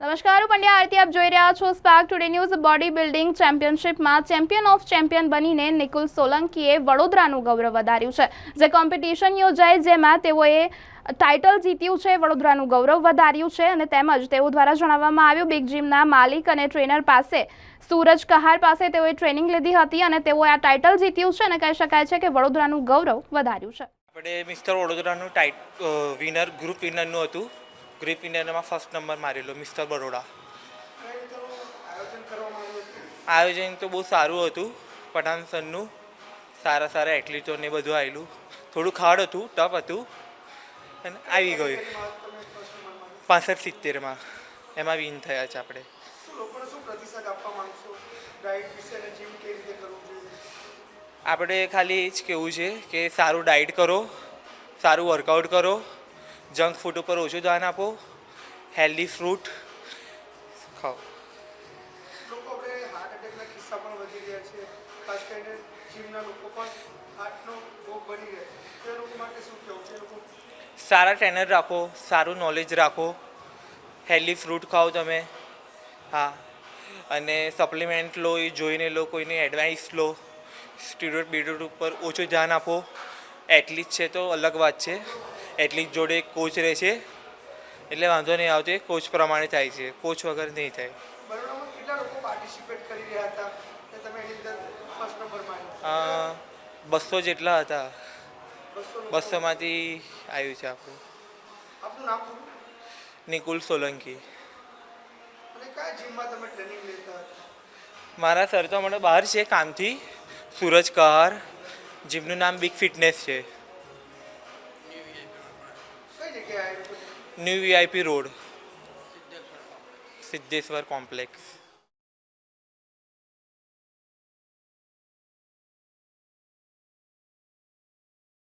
નમસ્કાર, હું પંડ્યા આરતી. આપ જોઈ રહ્યા છો Spark Today News body building ચેમ્પિયનશિપમાં champion of champion બનીને નિકુલ સોલંકીએ વડોદરાનું ગૌરવ વધાર્યું છે. જે કોમ્પિટિશન યોજાઈ જેમાં તેઓએ ટાઇટલ જીત્યું છે, વડોદરાનું ગૌરવ વધાર્યું છે અને તેમજ તેઓ દ્વારા જણાવવામાં આવ્યું બિગ જીમના માલિક અને ટ્રેનર પાસે, સૂરજ કહાર પાસે તેઓએ ટ્રેનિંગ લીધી હતી અને તેઓએ આ ટાઇટલ જીત્યું છે અને કહી શકાય છે કે વડોદરાનું ગૌરવ વધાર્યું છે. આપણે મિસ્ટર વડોદરાનું ટાઇટ વિનર ગ્રુપ વિનરનું હતું. ગ્રુપ વિનરમાં ફર્સ્ટ નંબર મારેલો, મિસ્ટર બરોડા. આયોજન તો બહુ સારું હતું, પઠાણ સરનું સારા સારા એથ્લીટોને બધું આવેલું થોડું હાર્ડ હતું ટફ હતું, અને આવી ગયું. પાસઠ સિત્તેરમાં. એમાં વિન થયા છે આપણે. આપણે ખાલી એ જ કહેવું છે કે સારું ડાયટ કરો, સારું વર્કઆઉટ કરો જંક ફૂડ ઉપર ઓછું ધ્યાન આપો. હેલ્ધી ફ્રૂટ ખાઓ. સારા ટ્રેનર રાખો સારું નોલેજ રાખો. હેલ્ધી ફ્રૂટ ખાઓ તમે. હા. અને સપ્લિમેન્ટ લો એ જોઈને લો કોઈની એડવાઇસ લો. સ્ટીરોઇડ બીરોઇડ ઉપર ઓછું ધ્યાન આપો. એટલીસ્ટ છે તો અલગ વાત છે. એથલીટ જોડે કોચ રહે છે. એટલે વાંધો નહીં આવતો એ કોચ પ્રમાણે થાય છે. કોચ વગર નહીં થાય. બસો જેટલા હતા. બસોમાંથી આવ્યું છે આપણું. નિકુલ સોલંકી. મારા સર તો મને બહાર છે કામથી. સૂરજ કહાર. જીમનું નામ બિગ ફિટનેસ છે. New V I P road Siddheshwar complex